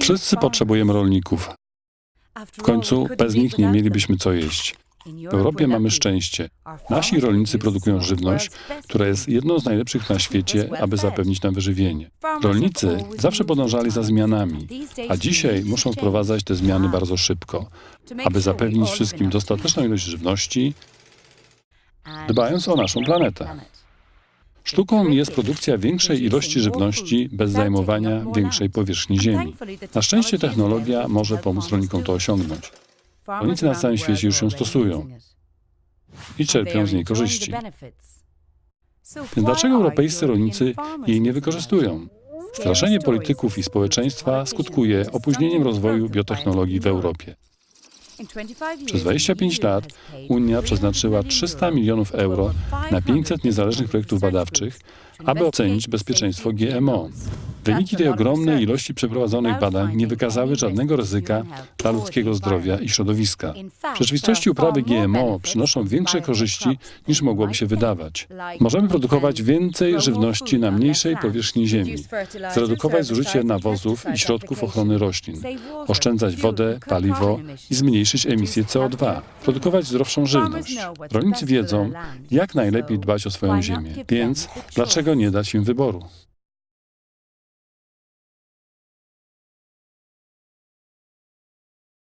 Wszyscy potrzebujemy rolników. W końcu bez nich nie mielibyśmy co jeść. W Europie mamy szczęście. Nasi rolnicy produkują żywność, która jest jedną z najlepszych na świecie, aby zapewnić nam wyżywienie. Rolnicy zawsze podążali za zmianami, a dzisiaj muszą wprowadzać te zmiany bardzo szybko, aby zapewnić wszystkim dostateczną ilość żywności, dbając o naszą planetę. Sztuką jest produkcja większej ilości żywności bez zajmowania większej powierzchni ziemi. Na szczęście technologia może pomóc rolnikom to osiągnąć Rolnicy na całym świecie już ją stosują i czerpią z niej korzyści. Więc dlaczego europejscy rolnicy jej nie wykorzystują? Straszenie polityków i społeczeństwa skutkuje opóźnieniem rozwoju biotechnologii w Europie. Przez 25 lat Unia przeznaczyła 300 milionów euro na 500 niezależnych projektów badawczych, aby ocenić bezpieczeństwo GMO. Wyniki tej ogromnej ilości przeprowadzonych badań nie wykazały żadnego ryzyka dla ludzkiego zdrowia i środowiska. W rzeczywistości uprawy GMO przynoszą większe korzyści niż mogłoby się wydawać. Możemy produkować więcej żywności na mniejszej powierzchni ziemi, zredukować zużycie nawozów i środków ochrony roślin, oszczędzać wodę, paliwo i zmniejszyć emisję CO2, produkować zdrowszą żywność. Rolnicy wiedzą, jak najlepiej dbać o swoją ziemię, więc dlaczego nie dać im wyboru?